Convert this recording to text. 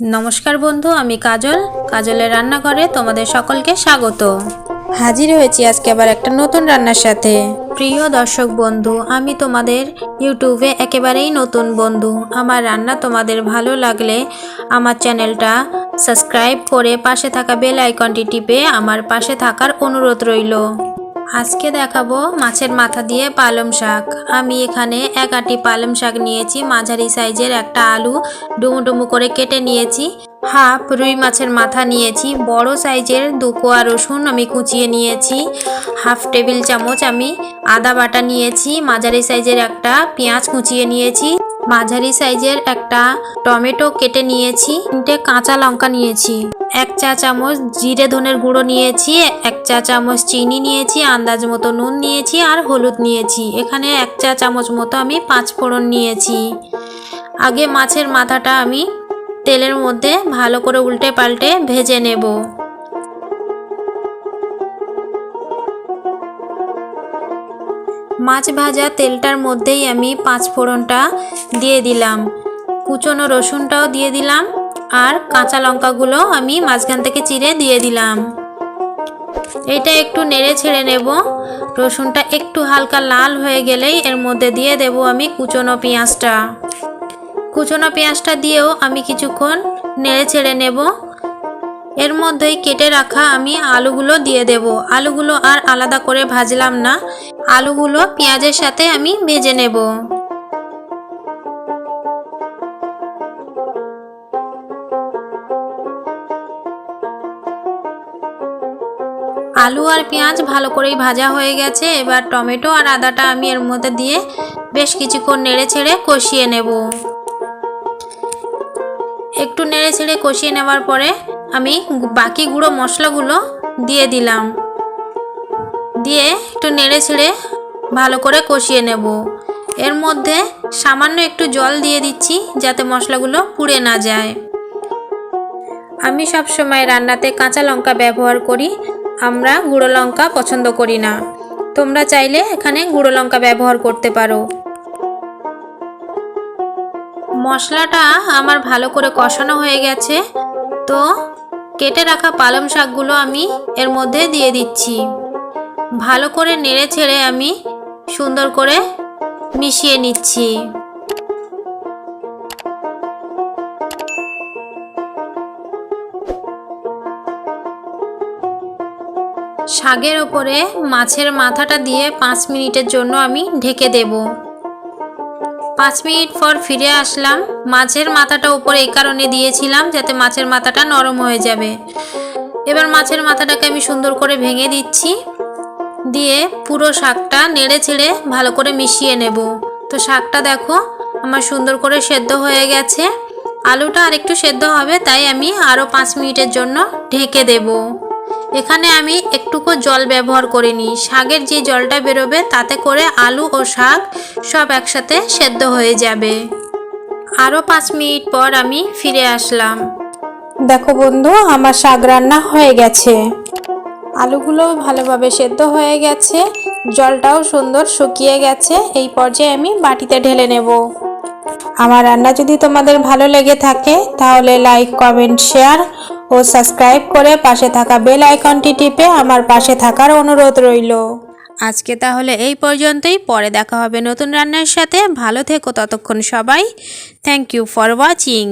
নমস্কার বন্ধু, আমি কাজল। কাজলের রান্নাঘরে তোমাদের সকলকে স্বাগত। হাজির হয়েছি আজকে আবার একটা নতুন রান্নার সাথে। প্রিয় দর্শক বন্ধু, আমি তোমাদের ইউটিউবে একেবারেই নতুন বন্ধু। আমার রান্না তোমাদের ভালো লাগলে আমার চ্যানেলটা সাবস্ক্রাইব করে পাশে থাকা বেল আইকনটি টিপে আমার পাশে থাকার অনুরোধ রইল। আজকে দেখাবো মাছের মাথা দিয়ে পালং শাক। আমি এখানে এক আটি পালং শাক নিয়েছি, মাঝারি সাইজের একটা আলু ডুমু ডুমু করে কেটে নিয়েছি। হাফ রুই মাছের মাথা নিয়েছি, বড় সাইজের দু কোয়া রসুন আমি কুচিয়ে নিয়েছি। হাফ টেবিল চামচ আমি আদা বাটা নিয়েছি, মাঝারি সাইজের একটা পেঁয়াজ কুচিয়ে নিয়েছি। মাঝারি সাইজের একটা টমেটো কেটে নিয়েছি, তিনটে কাঁচা লঙ্কা নিয়েছি, এক চা চামচ জিরে ধনের গুঁড়ো নিয়েছি, এক চা চামচ চিনি নিয়েছি, আন্দাজ মতো নুন নিয়েছি আর হলুদ নিয়েছি। এখানে এক চা চামচ মতো আমি পাঁচ ফোড়ন নিয়েছি। আগে মাছের মাথাটা আমি তেলের মধ্যে ভালো করে উল্টে পাল্টে ভেজে নেব। মাছ ভাজা তেলটার মধ্যেই আমি পাঁচ ফোড়নটা দিয়ে দিলাম। কুচনো রসুনটাও দিয়ে দিলাম আর কাঁচা লঙ্কাগুলো আমি মাঝখান থেকে চিড়ে দিয়ে দিলাম। এটা একটু নেড়ে ছেড়ে নেব। রসুনটা একটু হালকা লাল হয়ে গেলেই এর মধ্যে দিয়ে দেব আমি কুচনো পেঁয়াজটা। কুচনো পেঁয়াজটা দিয়েও আমি কিছুক্ষণ নেড়ে ছেড়ে নেব। এর মধ্যেই কেটে রাখা আমি আলুগুলো দিয়ে দেব। আলুগুলো আর আলাদা করে ভাজলাম না। আলুগুলো পেঁয়াজের সাথে আমি ভেজে নেব। আলু আর পেঁয়াজ ভালো করেই ভাজা হয়ে গেছে, এবার টমেটো আর আদাটা আমি এর মধ্যে দিয়ে বেশ কিছুক্ষণ নেড়ে ছেড়ে কষিয়ে নেব। একটু নেড়ে ছেড়ে কষিয়ে নেওয়ার পরে আমি বাকি গুঁড়ো মশলাগুলো দিয়ে দিলাম। দিয়ে একটু নেড়ে ছেড়ে ভালো করে কষিয়ে নেব। এর মধ্যে সামান্য একটু জল দিয়ে দিচ্ছি যাতে মশলাগুলো পুড়ে না যায়। আমি সব সময় রান্নাতে কাঁচা লঙ্কা ব্যবহার করি, আমরা গুঁড়ো লঙ্কা পছন্দ করি না। তোমরা চাইলে এখানে গুঁড়ো লঙ্কা ব্যবহার করতে পারো। মশলাটা আমার ভালো করে কষানো হয়ে গেছে, তো কেটে রাখা পালং শাকগুলো আমি এর মধ্যে দিয়ে দিচ্ছি। ভালো করে নেড়ে ছেড়ে আমি সুন্দর করে মিশিয়ে নিচ্ছি। শাগের ওপরে মাছের মাথাটা দিয়ে পাঁচ মিনিটের জন্য আমি ঢেকে দেব। পাঁচ মিনিট পর ফিরে আসলাম। মাছের মাথাটা উপরে এই কারণে দিয়েছিলাম যাতে মাছের মাথাটা নরম হয়ে যাবে। এবার মাছের মাথাটাকে আমি সুন্দর করে ভেঙে দিচ্ছি। দিয়ে পুরো শাকটা নেড়ে ছেড়ে ভালো করে মিশিয়ে নেব। তো শাকটা দেখো আমার সুন্দর করে সেদ্ধ হয়ে গেছে। আলুটা আর একটু সেদ্ধ হবে, তাই আমি আরও পাঁচ মিনিটের জন্য ঢেকে দেব। এখানে আমি একটুকু জল ব্যবহার করিনি। শাকের যে জলটা বেরোবে, তাতে করে আলু ও শাক সব একসাথে সেদ্ধ হয়ে যাবে। আরও পাঁচ মিনিট পর আমি ফিরে আসলাম। দেখো বন্ধু, আমার শাক রান্না হয়ে গেছে। আলুগুলো ভালোভাবে সেদ্ধ হয়ে গেছে। জলটাও সুন্দর শুকিয়ে গেছে। এই পর্যায়ে আমি বাটিতে ঢেলে নেব। আমার রান্না যদি তোমাদের ভালো লেগে থাকে, তাহলে লাইক, কমেন্ট, শেয়ার ও সাবস্ক্রাইব করে পাশে থাকা বেল আইকনটি টিপে আমার পাশে থাকার অনুরোধ রইল। আজকে তাহলে এই পর্যন্তই। পরে দেখা হবে নতুন রান্নার সাথে। ভালো থেকো ততক্ষণ সবাই। Thank you for watching